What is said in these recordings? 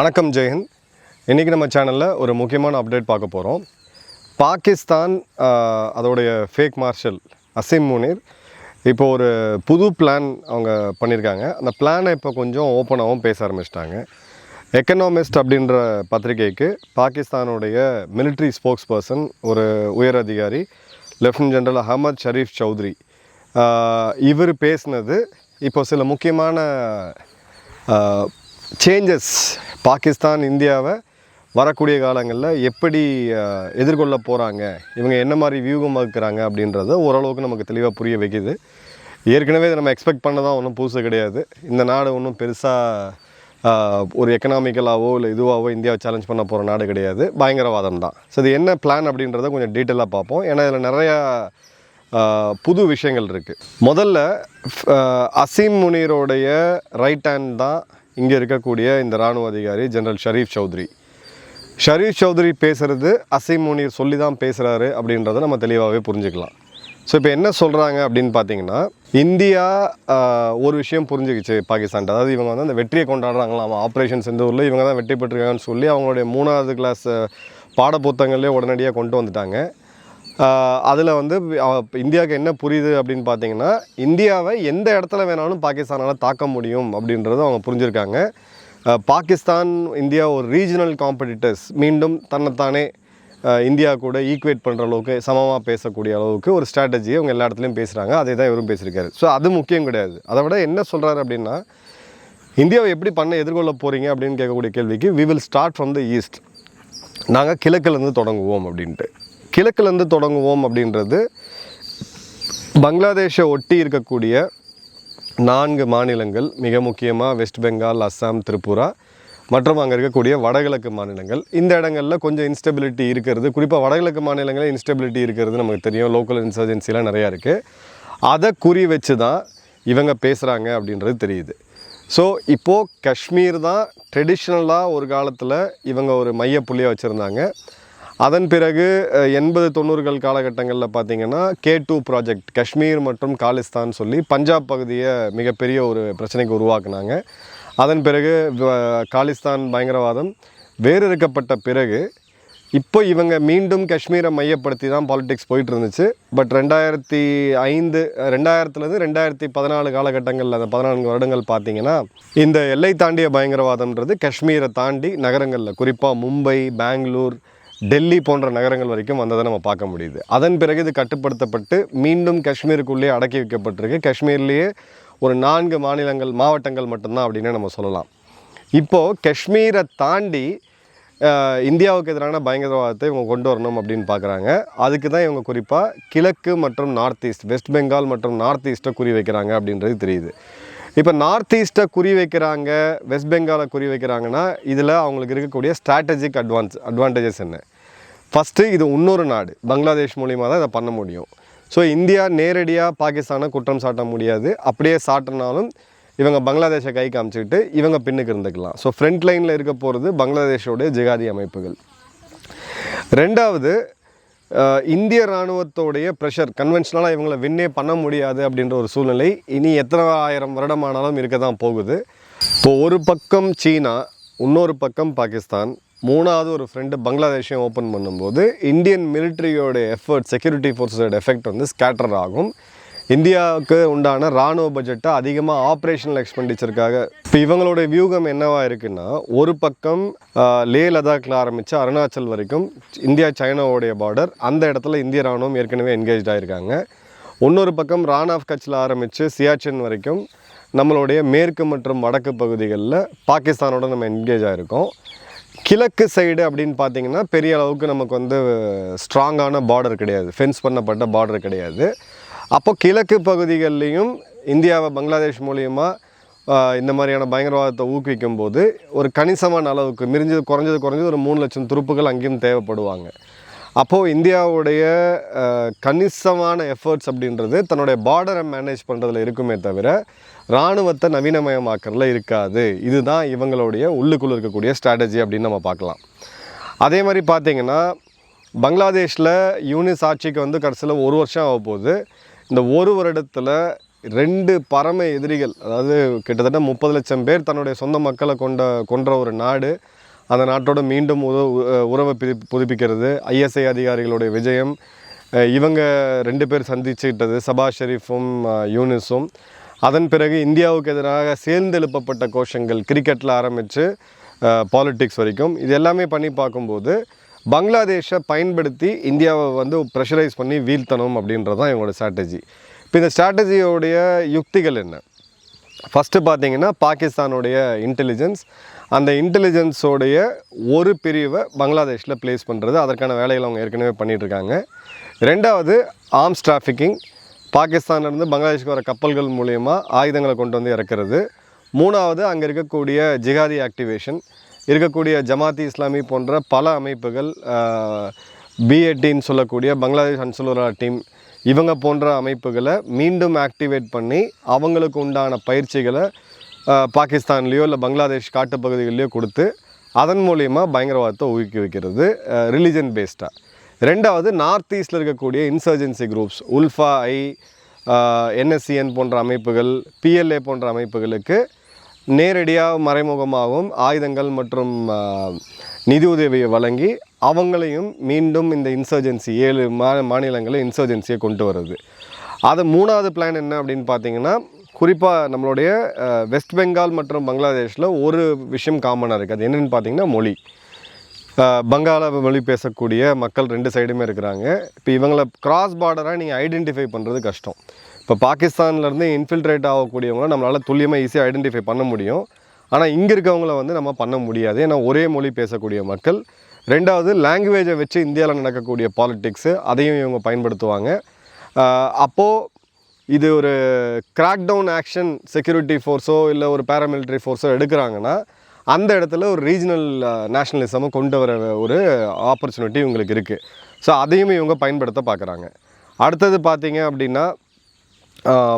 வணக்கம் ஜெயஹிந்த் இன்றைக்கி நம்ம சேனலில் ஒரு முக்கியமான அப்டேட் பார்க்க போகிறோம் பாகிஸ்தான் அதோடைய ஃபேக் மார்ஷல் அசீம் முனீர் இப்போ ஒரு புது பிளான் அவங்க பண்ணியிருக்காங்க அந்த பிளானை இப்போ கொஞ்சம் ஓப்பனாகவும் பேச ஆரம்பிச்சிட்டாங்க. எக்கனாமிஸ்ட் அப்படின்ற பத்திரிகைக்கு பாகிஸ்தானுடைய மிலிட்ரி ஸ்போக்ஸ் பர்சன் ஒரு உயர் அதிகாரி லெஃப்டினன்ட் ஜெனரல் அஹமத் ஷரீஃப் சௌத்ரி இவர் பேசினது இப்போ சில முக்கியமான சேஞ்சஸ் பாகிஸ்தான் இந்தியாவை வரக்கூடிய காலங்களில் எப்படி எதிர்கொள்ள போகிறாங்க இவங்க என்ன மாதிரி வியூகம் வகுக்கிறாங்க அப்படின்றத ஓரளவுக்கு நமக்கு தெளிவாக புரிய வைக்குது. ஏற்கனவே இதை நம்ம எக்ஸ்பெக்ட் பண்ணதான் ஒன்றும் புதுசு கிடையாது. இந்த நாடு ஒன்றும் பெருசாக ஒரு எக்கனாமிக்கலாகவோ இல்லை இதுவாகவோ இந்தியாவை சேலஞ்ச் பண்ண போகிற நாடு கிடையாது. பயங்கரவாதம் தான் ஸோ இது என்ன பிளான் அப்படின்றத கொஞ்சம் டீட்டெயிலாக பார்ப்போம். ஏன்னா இதில் நிறையா புது விஷயங்கள் இருக்குது முதல்ல அசீம் முனீரோடைய ரைட் ஹேண்ட் தான் இங்கே இருக்கக்கூடிய இந்த இராணுவ அதிகாரி ஜெனரல் ஷரீஃப் சௌத்ரி. ஷரீஃப் சௌத்ரி பேசுகிறது அசீம் முனீர் சொல்லி தான் பேசுகிறாரு அப்படின்றத நம்ம தெளிவாகவே புரிஞ்சுக்கலாம். ஸோ இப்போ என்ன சொல்கிறாங்க அப்படின்னு பார்த்தீங்கன்னா இந்தியா ஒரு விஷயம் புரிஞ்சுக்கிச்சு பாகிஸ்தான் அதாவது இவங்க வந்து அந்த வெற்றியை கொண்டாடுறாங்களாம். ஆப்ரேஷன் செந்தூரில் இவங்க தான் வெற்றி பெற்றிருக்காங்கன்னு சொல்லி அவங்களுடைய மூணாவது கிளாஸ் பாட புத்தகங்களே உடனடியாக கொண்டு வந்துட்டாங்க. அதில் வந்து இந்தியாவுக்கு என்ன புரியுது அப்படின்னு பார்த்தீங்கன்னா இந்தியாவை எந்த இடத்துல வேணாலும் பாகிஸ்தானால் தாக்க முடியும் அப்படின்றத அவங்க புரிஞ்சுருக்காங்க. பாகிஸ்தான் இந்தியா ஒரு ரீஜனல் காம்படிட்டர்ஸ் மீண்டும் தன்னைத்தானே இந்தியா கூட ஈக்குவேட் பண்ணுற அளவுக்கு சமமாக பேசக்கூடிய அளவுக்கு ஒரு ஸ்ட்ராட்டஜியை அவங்க எல்லா இடத்துலையும் பேசுகிறாங்க அதே தான் இவரும் பேசியிருக்காரு. ஸோ அது முக்கியம் கிடையாது. அதை விட என்ன சொல்கிறாரு அப்படின்னா இந்தியாவை எப்படி பண்ண எதிர்கொள்ள போகிறீங்க அப்படின்னு கேட்கக்கூடிய கேள்விக்கு we will start from the east நாங்கள் கிழக்குலேருந்து தொடங்குவோம் அப்படின்ட்டு. கிழக்குலேருந்து தொடங்குவோம் அப்படின்றது பங்களாதேஷை ஒட்டி இருக்கக்கூடிய நான்கு மாநிலங்கள் மிக முக்கியமாக வெஸ்ட் பெங்கால் அஸ்ஸாம் திரிபுரா மற்றும் அங்கே இருக்கக்கூடிய வடகிழக்கு மாநிலங்கள். இந்த இடங்களில் கொஞ்சம் இன்ஸ்டெபிலிட்டி இருக்கிறது. குறிப்பாக வடகிழக்கு மாநிலங்களில் இன்ஸ்டெபிலிட்டி இருக்கிறது நமக்கு தெரியும். லோக்கல் இன்சர்ஜென்சிலாம் நிறையா இருக்குது அதை குறி வச்சு தான் இவங்க பேசுகிறாங்க அப்படின்றது தெரியுது. ஸோ இப்போது காஷ்மீர் தான் ட்ரெடிஷ்னலாக ஒரு காலத்தில் இவங்க ஒரு மைய புள்ளியாக வச்சுருந்தாங்க. அதன் பிறகு எண்பது தொண்ணூறுகள் காலகட்டங்களில் பார்த்தீங்கன்னா கே டூ ப்ராஜெக்ட் காஷ்மீர் மற்றும் காலிஸ்தான் சொல்லி பஞ்சாப் பகுதியை மிகப்பெரிய ஒரு பிரச்சனைக்கு உருவாக்குனாங்க. அதன் பிறகு காலிஸ்தான் பயங்கரவாதம் வேறறுக்கப்பட்ட பிறகு இப்போ இவங்க மீண்டும் காஷ்மீரை மையப்படுத்தி தான் பாலிடிக்ஸ் போயிட்டு இருந்துச்சு பட் ரெண்டாயிரத்தி ஐந்து ரெண்டாயிரத்துலேருந்து ரெண்டாயிரத்தி பதினாலு காலகட்டங்களில் அந்த பதினான்கு வருடங்கள் பார்த்தீங்கன்னா இந்த எல்லை தாண்டிய பயங்கரவாதம்ன்றது காஷ்மீரை தாண்டி நகரங்களில் குறிப்பாக மும்பை பெங்களூர் டெல்லி போன்ற நகரங்கள் வரைக்கும் வந்ததை நம்ம பார்க்க முடியுது. அதன் பிறகு இது கட்டுப்படுத்தப்பட்டு மீண்டும் காஷ்மீருக்குள்ளேயே அடக்கி வைக்கப்பட்டிருக்கு. காஷ்மீர்லேயே ஒரு நான்கு மாநிலங்கள் மாவட்டங்கள் மட்டும்தான் அப்படின்னு நம்ம சொல்லலாம். இப்போது காஷ்மீரை தாண்டி இந்தியாவுக்கு எதிரான பயங்கரவாதத்தை இவங்க கொண்டு வரணும் அப்படின்னு பார்க்குறாங்க. அதுக்கு தான் இவங்க குறிப்பாக கிழக்கு மற்றும் நார்த் ஈஸ்ட் வெஸ்ட் பெங்கால் மற்றும் நார்த் ஈஸ்ட்டை குறி வைக்கிறாங்க அப்படின்றது தெரியுது. இப்போ நார்த் ஈஸ்ட்டை குறி வைக்கிறாங்க வெஸ்ட் பெங்காலை குறி வைக்கிறாங்கன்னா இதில் அவங்களுக்கு இருக்கக்கூடிய ஸ்ட்ராட்டஜிக் அட்வான்ஸ் அட்வான்டேஜஸ் என்ன? ஃபஸ்ட்டு இது இன்னொரு நாடு பங்களாதேஷ் மூலிமா தான் இதை பண்ண முடியும். ஸோ இந்தியா நேரடியாக பாகிஸ்தானை குற்றம் சாட்ட முடியாது. அப்படியே சாட்டினாலும் இவங்க பங்களாதேஷை கை காமிச்சிக்கிட்டு இவங்க பின்னுக்கு இருந்துக்கலாம். ஸோ ஃப்ரண்ட் லைனில் இருக்க போகிறது பங்களாதேஷோடைய ஜிகாதி அமைப்புகள். ரெண்டாவது இந்திய இராணுவத்தோடைய ப்ரெஷர் கன்வென்ஷனலாக இவங்களை வின்னே பண்ண முடியாது அப்படின்ற ஒரு சூழ்நிலை. இனி எத்தனை ஆயிரம் வருடமானாலும் இருக்க தான் போகுது. இப்போ ஒரு பக்கம் சீனா இன்னொரு பக்கம் பாகிஸ்தான் மூணாவது ஒரு ஃப்ரெண்டு பங்களாதேஷையும் ஓப்பன் பண்ணும்போது இந்தியன் மிலிட்ரியோட எஃபர்ட் செக்யூரிட்டி ஃபோர்ஸோட எஃபெக்ட் வந்து ஸ்கேட்டர் ஆகும். இந்தியாவுக்கு உண்டான இராணுவ பட்ஜெட்டை அதிகமாக ஆப்ரேஷனல் எக்ஸ்பெண்டிச்சருக்காக இப்போ இவங்களோட வியூகம் என்னவா இருக்குன்னா ஒரு பக்கம் லே லதாக்கில் ஆரம்பித்து அருணாச்சல் வரைக்கும் இந்தியா சைனாவோடைய பார்டர் அந்த இடத்துல இந்திய ராணுவம் ஏற்கனவே என்கேஜ் ஆகியிருக்காங்க இன்னொரு பக்கம் ரான் ஆஃப் கட்சில் ஆரம்பித்து சியாச்சின் வரைக்கும் நம்மளுடைய மேற்கு மற்றும் வடக்கு பகுதிகளில் பாகிஸ்தானோட நம்ம என்கேஜ் ஆகிருக்கோம் கிழக்கு சைடு அப்படின்னு பார்த்தீங்கன்னா பெரிய அளவுக்கு நமக்கு வந்து ஸ்ட்ராங்கான பார்டர் கிடையாது. ஃபென்ஸ் பண்ணப்பட்ட பார்டர் கிடையாது. அப்போ கிழக்கு பகுதிகள்லேயும் இந்தியாவை பங்களாதேஷ் மூலியமா இந்த மாதிரியான பயங்கரவாதத்தை ஊக்குவிக்கும் போது ஒரு கணிசமான அளவுக்கு மிரிஞ்சது குறைஞ்சது குறைஞ்சது ஒரு மூணு லட்சம் துருப்புகள் அங்கேயும் தேவைப்படுவாங்க. அப்போது இந்தியாவுடைய கணிசமான எஃபர்ட்ஸ் அப்படின்றது தன்னுடைய பார்டரை மேனேஜ் பண்ணுறதுல இருக்குமே தவிர இராணுவத்தை நவீனமயமாக்கறதுல இருக்காது. இதுதான் இவங்களுடைய உள்ளுக்குள்ளே இருக்கக்கூடிய ஸ்ட்ராட்டஜி அப்படின்னு நம்ம பார்க்கலாம். அதே மாதிரி பார்த்திங்கன்னா பங்களாதேஷில் யூனிஸ் ஆட்சிக்கு வந்து கடைசியில் ஒரு வருஷம் ஆக போகுது இந்த ஒரு வருடத்தில் ரெண்டு பரம எதிரிகள் அதாவது கிட்டத்தட்ட முப்பது லட்சம் பேர் தன்னுடைய சொந்த மக்களை கொண்ட கொன்ற ஒரு நாடு. அந்த நாட்டோட மீண்டும் உத உறவை புதி புதுப்பிக்கிறது. ஐஎஸ்ஐ அதிகாரிகளுடைய விஜயம். இவங்க ரெண்டு பேர் சந்திச்சுக்கிட்டது சபா ஷெரீஃபும் யூனிஸும். அதன் பிறகு இந்தியாவுக்கு எதிராக சேர்ந்து எழுப்பப்பட்ட கோஷங்கள் கிரிக்கெட்டில் ஆரம்பித்து பாலிட்டிக்ஸ் வரைக்கும். இது எல்லாமே பண்ணி பார்க்கும்போது பங்களாதேஷை பயன்படுத்தி இந்தியாவை வந்து ப்ரெஷரைஸ் பண்ணி வீழ்த்தணும் அப்படின்றது தான் இவங்களோட ஸ்ட்ராட்டஜி இப்போ இந்த ஸ்ட்ராட்டஜியோடைய யுக்திகள் என்ன? ஃபஸ்ட்டு பார்த்தீங்கன்னா பாகிஸ்தானுடைய இன்டெலிஜென்ஸ் அந்த இன்டெலிஜென்ஸோடைய ஒரு பிரிவை பங்களாதேஷில் ப்ளேஸ் பண்ணுறது அதற்கான வேலைகளை அவங்க ஏற்கனவே பண்ணிகிட்ருக்காங்க ரெண்டாவது ஆர்ம்ஸ் டிராஃபிக்கிங் பாகிஸ்தான்லேருந்து பங்களாதேஷ்க்கு வர கப்பல்கள் மூலயமா ஆயுதங்களை கொண்டு வந்து இறக்குறது. மூணாவது அங்கே இருக்கக்கூடிய ஜிகாதி ஆக்டிவேஷன் இருக்கக்கூடிய ஜமாத்தி இஸ்லாமி போன்ற பல அமைப்புகள் பிஏடின்னு சொல்லக்கூடிய பங்களாதேஷ் அன்சுலுரா டீம் இவங்க போன்ற அமைப்புகளை மீண்டும் ஆக்டிவேட் பண்ணி அவங்களுக்கு உண்டான பயிற்சிகளை பாகிஸ்தான்லேயோ இல்லை பங்களாதேஷ் காட்டுப்பகுதிகளிலையோ கொடுத்து அதன் மூலிமா பயங்கரவாதத்தை ஊக்குவிக்கிறது ரிலிஜன் பேஸ்டாக ரெண்டாவது நார்த் ஈஸ்டில் இருக்கக்கூடிய insurgency groups ULFA I NSCN போன்ற அமைப்புகள் பிஎல்ஏ போன்ற அமைப்புகளுக்கு நேரடியாக மறைமுகமாகவும் ஆயுதங்கள் மற்றும் நிதி உதவியை வழங்கி அவங்களையும் மீண்டும் இந்த இன்சர்ஜென்சி ஏழு மா மாநிலங்களில் இன்சர்ஜென்சியை கொண்டு வருது அது மூணாவது பிளான் என்ன அப்படின்னு பார்த்தீங்கன்னா குறிப்பாக நம்மளுடைய வெஸ்ட் பெங்கால் மற்றும் பங்களாதேஷில் ஒரு விஷயம் காமனாக இருக்குது அது என்னென்னு பார்த்தீங்கன்னா மொழி. பங்காள மொழி பேசக்கூடிய மக்கள் ரெண்டு சைடுமே இருக்கிறாங்க. இப்போ இவங்களை கிராஸ் பார்டராக நீங்கள் ஐடென்டிஃபை பண்ணுறது கஷ்டம். இப்போ பாகிஸ்தான்லேருந்து இன்ஃபில்ட்ரேட் ஆகக்கூடியவங்கள நம்மளால் துல்லியமாக ஈஸியாக ஐடென்டிஃபை பண்ண முடியும். ஆனால் இங்கே இருக்கவங்கள வந்து நம்ம பண்ண முடியாது. ஏன்னா ஒரே மொழி பேசக்கூடிய மக்கள். ரெண்டாவது லாங்குவேஜை வச்சு இந்தியாவில் நடக்கக்கூடிய பாலிட்டிக்ஸு அதையும் இவங்க பயன்படுத்துவாங்க. அப்போது இது ஒரு கிராக் டவுன் ஆக்ஷன் செக்யூரிட்டி ஃபோர்ஸோ இல்லை ஒரு பேராமிலிட்ரி ஃபோர்ஸோ எடுக்கிறாங்கன்னா அந்த இடத்துல ஒரு ரீஜனல் நேஷனலிசமை கொண்டு வர ஒரு ஆப்பர்ச்சுனிட்டி இவங்களுக்கு இருக்குது ஸோ அதையும் இவங்க பயன்படுத்த பார்க்குறாங்க அடுத்தது பார்த்தீங்க அப்படின்னா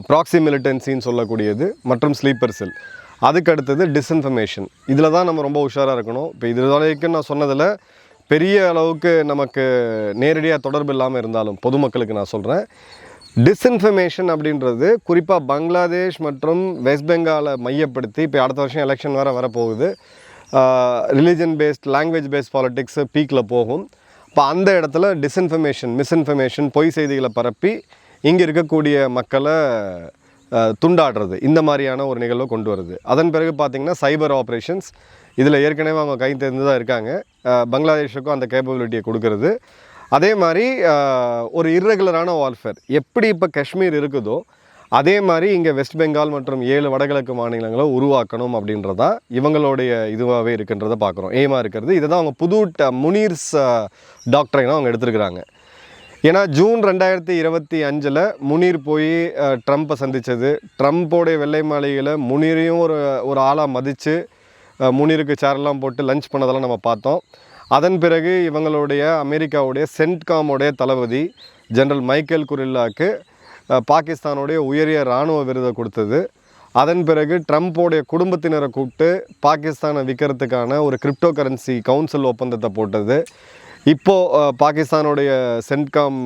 ப்ராக்சி மிலிட்டன்சின்னு சொல்லக்கூடியது மற்றும் ஸ்லீப்பர் செல் அதுக்கு அடுத்தது டிஸ்இன்ஃபர்மேஷன் இதில் தான் நம்ம ரொம்ப உஷாராக இருக்கணும். இப்போ இது வரைக்கும் நான் சொன்னதில் பெரிய அளவுக்கு நமக்கு நேரடியாக தொடர்பு இல்லாமல் இருந்தாலும் பொதுமக்களுக்கு நான் சொல்கிறேன் டிஸ்இன்ஃபர்மேஷன் அப்படின்றது குறிப்பாக பங்களாதேஷ் மற்றும் வெஸ்ட் பெங்காலை மையப்படுத்தி இப்போ அடுத்த வருஷம் எலெக்ஷன் வேறு வரப்போகுது. Religion based language based politics பீக்கில் போகும். இப்போ அந்த இடத்துல டிஸ்இன்ஃபர்மேஷன் மிஸ்இன்ஃபர்மேஷன் பொய் செய்திகளை பரப்பி இங்கே இருக்கக்கூடிய மக்களை துண்டாடுறது. இந்த மாதிரியான ஒரு நிகழ்வை கொண்டு வருது. அதன் பிறகு பார்த்திங்கன்னா சைபர் ஆப்ரேஷன்ஸ். இதில் ஏற்கனவே அவங்க கை தெரிந்து தான் இருக்காங்க. பங்களாதேஷுக்கும் அந்த கேப்பபிலிட்டியை கொடுக்கறது. அதே மாதிரி ஒரு இர்ரெகுலரான வார்ஃபேர் எப்படி இப்போ காஷ்மீர் இருக்குதோ அதே மாதிரி இங்கே வெஸ்ட் பெங்கால் மற்றும் ஏழு வடகிழக்கு மாநிலங்களை உருவாக்கணும் அப்படின்றதான் இவங்களுடைய இதுவாகவே இருக்குன்றதை பார்க்குறோம் எய்மாக இருக்கிறது. இதை தான் அவங்க புது ட- முனீர்ஸ் டாக்டரைனா அவங்க எடுத்துருக்குறாங்க. ஏன்னா ஜூன் ரெண்டாயிரத்தி இருபத்தி அஞ்சில் முனீர் போய் ட்ரம்ப்பை சந்தித்தது ட்ரம்ப்போடைய வெள்ளை மாளிகையில் முனீரையும் ஒரு ஒரு ஆளாக மதித்து முனீருக்கு சேரெல்லாம் போட்டு லஞ்ச் பண்ணதெல்லாம் நம்ம பார்த்தோம். அதன் பிறகு இவங்களுடைய அமெரிக்காவுடைய சென்ட்காமுடைய தளபதி ஜெனரல் மைக்கேல் குரில்லாக்கு பாகிஸ்தானுடைய உயரிய இராணுவ விருதை கொடுத்தது. அதன் பிறகு ட்ரம்ப்போடைய குடும்பத்தினரை கூப்பிட்டு பாகிஸ்தானை விற்கிறதுக்கான ஒரு கிரிப்டோ கரன்சி கவுன்சில் ஒப்பந்தத்தை போட்டது. இப்போது பாகிஸ்தானுடைய சென்ட்காம்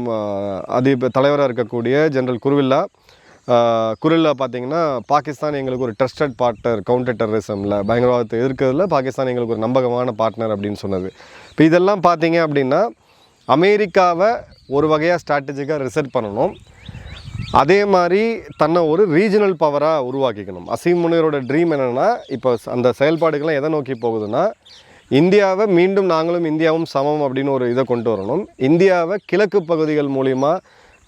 அதிப தலைவராக இருக்கக்கூடிய ஜெனரல் குருவில்லா அஹ், குரில்லா பார்த்தீங்கன்னா பாகிஸ்தான் எங்களுக்கு ஒரு ட்ரஸ்டட் பார்ட்னர் கவுண்டர் டெரரிசமில் பயங்கரவாதத்தை எதிர்க்கிறதுல பாகிஸ்தான் எங்களுக்கு ஒரு நம்பகமான பார்ட்னர் அப்படின்னு சொன்னது. இப்போ இதெல்லாம் பார்த்தீங்க அப்படின்னா அமெரிக்காவை ஒரு வகையாக ஸ்ட்ராட்டஜிக்காக ரிசர்ட் பண்ணணும். அதே மாதிரி தன்னை ஒரு ரீஜனல் பவராக உருவாக்கிக்கணும். அசீம் முனியரோட ட்ரீம் என்னென்னா இப்போ அந்த செயல்பாடுகள்லாம் எதை நோக்கி போகுதுன்னா இந்தியாவை மீண்டும் நாங்களும் இந்தியாவும் சமம் அப்படின்னு ஒரு இதை கொண்டு வரணும். இந்தியாவை கிழக்கு பகுதிகள் மூலிமா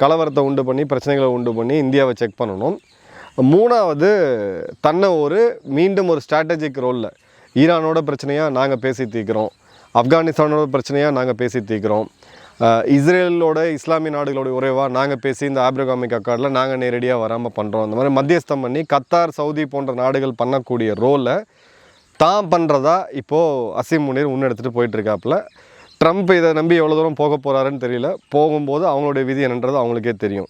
கலவரத்தை உண்டு பண்ணி பிரச்சனைகளை உண்டு பண்ணி இந்தியாவை செக் பண்ணணும். மூணாவது தன்னை ஒரு மீண்டும் ஒரு ஸ்ட்ராட்டஜிக் ரோலில் ஈரானோட பிரச்சனையாக நாங்கள் பேசி தீர்க்கிறோம். ஆப்கானிஸ்தானோட பிரச்சனையாக நாங்கள் பேசி தீர்க்கிறோம். இஸ்ரேலோட இஸ்லாமிய நாடுகளோட உறவாக நாங்கள் பேசி இந்த ஆப்ரகாமிக் அக்கார்டில் நாங்கள் நேரடியாக வராமல் பண்ணுறோம் அந்த மாதிரி மத்தியஸ்தம் பண்ணி கத்தார் சவுதி போன்ற நாடுகள் பண்ணக்கூடிய ரோலை தான் பண்ணுறதா இப்போது அசீம் முனீர் முன்னெடுத்துட்டு போயிட்டுருக்காப்புல. ட்ரம்ப் இதை நம்பி எவ்வளோ தூரம் போக போகிறாருன்னு தெரியல. போகும்போது அவங்களுடைய விதி என்னன்றது அவங்களுக்கே தெரியும்.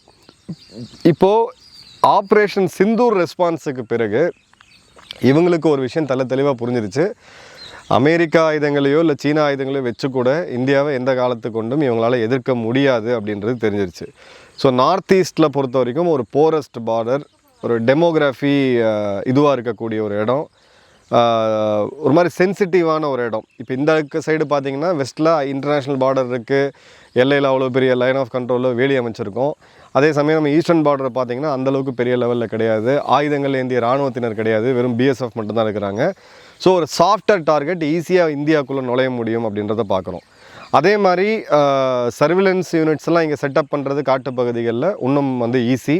இப்போது ஆப்ரேஷன் சிந்தூர் ரெஸ்பான்ஸுக்கு பிறகு இவங்களுக்கு ஒரு விஷயம் தள்ள தெளிவாக புரிஞ்சிருச்சு. அமெரிக்கா ஆயுதங்களையோ இல்லை சீனா ஆயுதங்களையோ வச்சு கூட இந்தியாவை எந்த காலத்து கொண்டும் இவங்களால் எதிர்க்க முடியாது அப்படின்றது தெரிஞ்சிருச்சு. ஸோ நார்த் ஈஸ்ட்டில் பொறுத்த வரைக்கும் ஒரு போரஸ்ட் பார்டர் ஒரு டெமோகிராஃபி இதுவாக இருக்கக்கூடிய ஒரு இடம். ஒரு மாதிரி சென்சிட்டிவான ஒரு இடம். இப்போ இந்த சைடு பார்த்தீங்கன்னா வெஸ்ட்டில் இன்டர்நேஷ்னல் பார்டர் இருக்குது எல்லையில் அவ்வளோ பெரிய லைன் ஆஃப் கண்ட்ரோலில் வேலி அமைச்சிருக்கோம். அதே சமயம் நம்ம ஈஸ்டர்ன் பார்டர் பார்த்திங்கன்னா அந்தளவுக்கு பெரிய லெவலில் கிடையாது. ஆயுதங்கள் ஏந்திய இராணுவத்தினர் கிடையாது. வெறும் பிஎஸ்எஃப் மட்டும்தான் இருக்கிறாங்க. ஸோ ஒரு சாஃப்ட்வேர் டார்கெட் ஈஸியாக இந்தியாவுக்குள்ளே நுழைய முடியும் அப்படின்றத பார்க்குறோம் அதே மாதிரி சர்விலன்ஸ் யூனிட்ஸ்லாம் இங்கே செட்டப் பண்ணுறது காட்டு பகுதிகளில் இன்னும் வந்து ஈஸி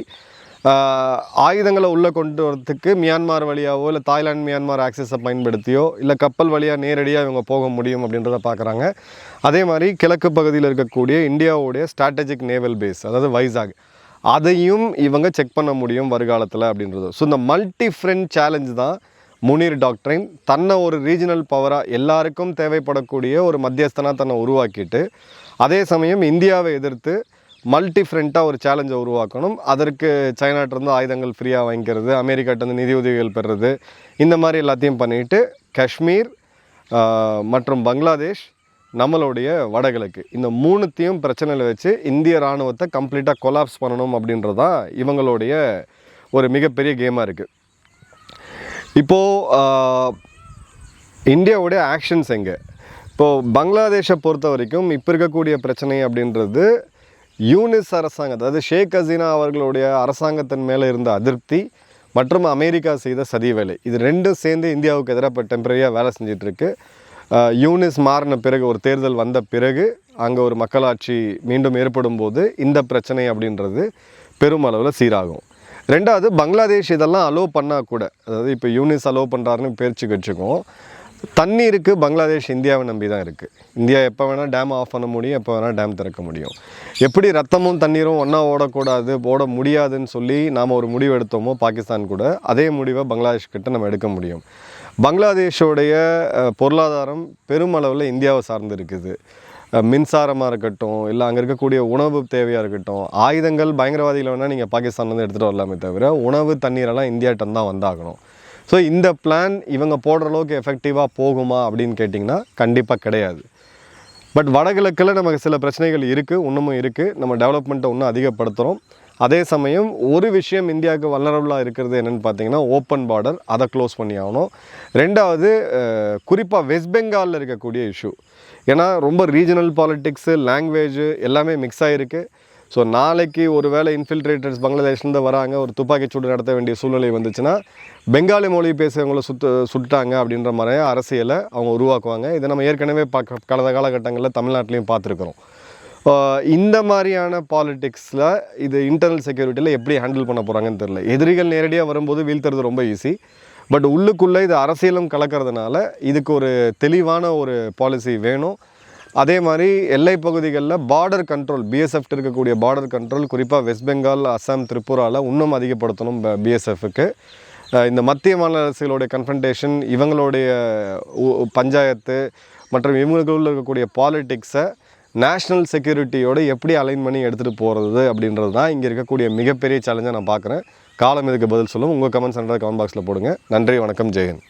ஆயுதங்களை உள்ளே கொண்டு வரதுக்கு மியான்மார் வழியாவோ இல்லை தாய்லாந்து மியான்மார் ஆக்சஸை பயன்படுத்தியோ இல்லை கப்பல் வழியாக நேரடியாக இவங்க போக முடியும் அப்படின்றத பார்க்குறாங்க. அதே மாதிரி கிழக்கு பகுதியில் இருக்கக்கூடிய இந்தியாவுடைய ஸ்ட்ராட்டஜிக் நேவல் பேஸ் அதாவது வைசாக் அதையும் இவங்க செக் பண்ண முடியும் வருகாலத்தில் அப்படின்றது. ஸோ இந்த மல்டி ஃப்ரெண்ட் சேலஞ்சு தான் முனீர் டாக்டரின் தன்னை ஒரு ரீஜனல் பவராக எல்லாருக்கும் தேவைப்படக்கூடிய ஒரு மத்தியஸ்தனாக தன்னை உருவாக்கிட்டு அதே சமயம் இந்தியாவை எதிர்த்து மல்டி ஃப்ரெண்ட்டாக ஒரு சேலஞ்சை உருவாக்கணும். அதற்கு சைனாட்டிருந்து ஆயுதங்கள் ஃப்ரீயாக வாங்கிக்கிறது அமெரிக்காட்டிருந்து நிதி உதவிகள் பெறுறது இந்த மாதிரி எல்லாத்தையும் பண்ணிட்டு காஷ்மீர் மற்றும் பங்களாதேஷ் நம்மளுடைய வடகிழக்கு. இந்த மூணுத்தையும் பிரச்சனையில் வச்சு இந்திய இராணுவத்தை கம்ப்ளீட்டாக கொலாப்ஸ் பண்ணணும் அப்படின்றது தான் இவங்களுடைய ஒரு மிகப்பெரிய கேமாக இருக்குது இப்போது இந்தியாவுடைய ஆக்ஷன்ஸ் எங்கே? இப்போது பங்களாதேஷை பொறுத்த வரைக்கும் இப்போ இருக்கக்கூடிய பிரச்சனை அப்படின்றது யூனிஸ் அரசாங்கம் அதாவது ஷேக் ஹசீனா அவர்களுடைய அரசாங்கத்தின் மேலே இருந்த அதிருப்தி மற்றும் அமெரிக்கா செய்த சதி வேலை. இது ரெண்டும் சேர்ந்து இந்தியாவுக்கு எதிராக இப்போ டெம்பரரியாக வேலை செஞ்சிட்ருக்கு. யூனிஸ் மாறின பிறகு ஒரு தேர்தல் வந்த பிறகு அங்கே ஒரு மக்களாட்சி மீண்டும் ஏற்படும் போது இந்த பிரச்சனை அப்படின்றது பெருமளவில் சீராகும். ரெண்டாவது பங்களாதேஷ் இதெல்லாம் அலோவ் பண்ணால் கூட அதாவது இப்போ யூனிஸ் அலோவ் பண்ணுறாருன்னு பேச்சு வச்சுக்கோம். தண்ணீருக்கு பங்களாதேஷ் இந்தியாவை நம்பி தான் இருக்குது இந்தியா எப்போ வேணால் டேம் ஆஃப் பண்ண முடியும் எப்போ வேணால் டேம் திறக்க முடியும். எப்படி ரத்தமும் தண்ணீரும் ஒன்றா ஓடக்கூடாது ஓட முடியாதுன்னு சொல்லி நாம் ஒரு முடிவு எடுத்தோமோ பாகிஸ்தான் கூட அதே முடிவை பங்களாதேஷ் கிட்ட நம்ம எடுக்க முடியும். பங்களாதேஷோடைய பொருளாதாரம் பெருமளவில் இந்தியாவை சார்ந்து இருக்குது. மின்சாரமாக இருக்கட்டும் இல்லை அங்கே இருக்கக்கூடிய உணவு தேவையாக இருக்கட்டும் ஆயுதங்கள் பயங்கரவாதிகளை வேணால் நீங்கள் பாகிஸ்தான்லேருந்து எடுத்துகிட்டு வரலாமே தவிர உணவு தண்ணீரெல்லாம் இந்தியாட்டம் தான் வந்தாகணும். ஸோ இந்த பிளான் இவங்க போடுற அளவுக்கு எஃபெக்டிவாக போகுமா அப்படின்னு கேட்டிங்கன்னா கண்டிப்பாக கிடையாது. பட் வடகிழக்கில் நமக்கு சில பிரச்சனைகள் இருக்குது இன்னமும் இருக்குது நம்ம டெவலப்மெண்ட்டை இன்னும் அதிகப்படுத்துகிறோம் அதே சமயம் ஒரு விஷயம் இந்தியாவுக்கு வல்லரபுளாக இருக்கிறது என்னென்னு பார்த்தீங்கன்னா ஓப்பன் பார்டர் அதை க்ளோஸ் பண்ணி ஆகணும். ரெண்டாவது குறிப்பாக வெஸ்ட் பெங்காலில் இருக்கக்கூடிய இஷ்யூ ஏன்னா ரொம்ப ரீஜனல் பாலிட்டிக்ஸு லாங்குவேஜு எல்லாமே மிக்ஸ் ஆகிருக்கு ஸோ நாளைக்கு ஒரு வேளை இன்ஃபில்ட்ரேட்டர்ஸ் பங்களாதேஷ்லேருந்து வராங்க ஒரு துப்பாக்கிச்சூடு நடத்த வேண்டிய சூழ்நிலை வந்துச்சுன்னா பெங்காலி மொழி பேசுகிறவங்கள சுட்டு சுட்டாங்க அப்படின்ற மாதிரி அரசியலை அவங்க உருவாக்குவாங்க. இதை நம்ம ஏற்கனவே பார்க்க கடந்த காலகட்டங்களில் தமிழ்நாட்டிலையும் பார்த்துருக்குறோம். இந்த மாதிரியான பாலிட்டிக்ஸில் இது இன்டர்னல் செக்யூரிட்டியில் எப்படி ஹேண்டில் பண்ண போகிறாங்கன்னு தெரில எதிரிகள் நேரடியாக வரும்போது வீழ்த்துறது ரொம்ப ஈஸி பட் உள்ளுக்குள்ளே இது அரசியலும் கலக்கிறதுனால இதுக்கு ஒரு தெளிவான ஒரு பாலிசி வேணும். அதே மாதிரி எல்லை பகுதிகளில் பார்டர் கண்ட்ரோல் பிஎஸ்எஃப் இருக்கக்கூடிய பார்டர் கண்ட்ரோல் குறிப்பாக வெஸ்ட் பெங்கால் அசாம் திரிபுராவில் இன்னும் அதிகப்படுத்தணும் பிஎஸ்எஃப்க்கு இந்த மத்திய மாநில அரசுகளுடைய கன்ஃபன்டேஷன் இவங்களுடைய உ- பஞ்சாயத்து மற்றும் இவங்களுக்குள்ள இருக்கக்கூடிய பாலிட்டிக்ஸை நேஷ்னல் செக்யூரிட்டியோடு எப்படி அலைன் பண்ணி எடுத்துகிட்டு போகிறது அப்படின்றது தான் இங்கே இருக்கக்கூடிய மிகப்பெரிய சேலஞ்சாக நான் பார்க்குறேன் காலம் இதுக்கு பதில் சொல்லும்? உங்கள் கமெண்ட்ஸ் கமெண்ட் பாக்ஸில் போடுங்க. நன்றி வணக்கம் ஜெயன்